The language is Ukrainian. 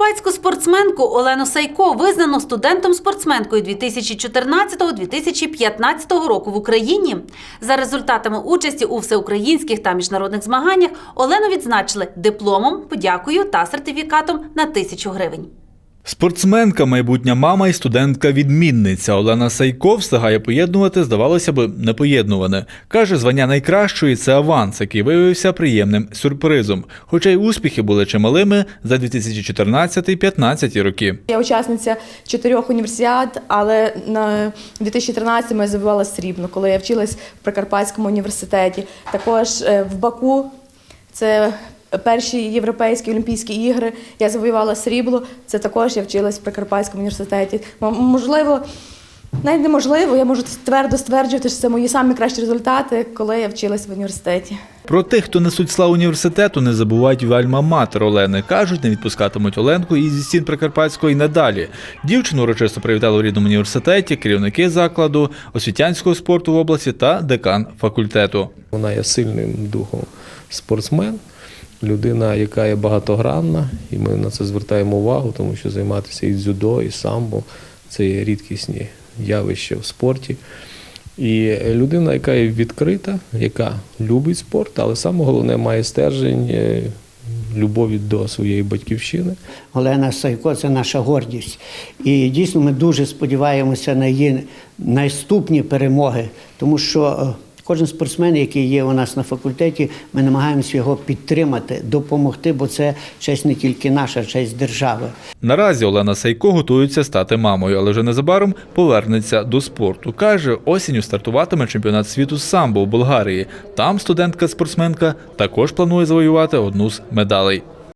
Прикарпатську спортсменку Олену Сайко визнано студентом-спортсменкою 2014-2015 року в Україні. За результатами участі у всеукраїнських та міжнародних змаганнях Олену відзначили дипломом, подякою та сертифікатом на тисячу гривень. Спортсменка, майбутня мама і студентка-відмінниця Олена Сайко встигає поєднувати, здавалося б, непоєднуване. Каже, звання найкращої це аванс, який виявився приємним сюрпризом. Хоча й успіхи були чималими за 2014-2015 роки. Я учасниця чотирьох універсіад, але на 2013 я забивала срібно, коли я вчилась в Прикарпатському університеті. Також е, в Баку це перші європейські олімпійські ігри. Я завоювала срібло. Це також я вчилась в Прикарпатському університеті. Можливо, навіть неможливо, я можу твердо стверджувати, що це мої самі кращі результати, коли я вчилась в університеті. Про тих, хто несуть славу університету, не забувають в альма-матер Олени. Кажуть, не відпускатимуть Оленку і зі стін Прикарпатського і надалі. Дівчину урочисто привітали у рідному університеті, керівники закладу, освітянського спорту в області та декан факультету. Вона є сильним духом спортсмен, людина, яка є багатогранна, і ми на це звертаємо увагу, тому що займатися і дзюдо, і самбо це є рідкісні явища в спорті. І людина, яка є відкрита, яка любить спорт, але саме головне має стержень е, любові до своєї батьківщини. Олена Сайко це наша гордість. І дійсно ми дуже сподіваємося на її наступні перемоги, тому що е, кожен спортсмен, який є у нас на факультеті, ми намагаємося його підтримати, допомогти, бо це честь не тільки наша, честь держави. Наразі Олена Сайко готується стати мамою, але вже незабаром повернеться до спорту. Каже, осінню стартуватиме чемпіонат світу з самбо у Болгарії. Там студентка-спортсменка також планує завоювати одну з медалей.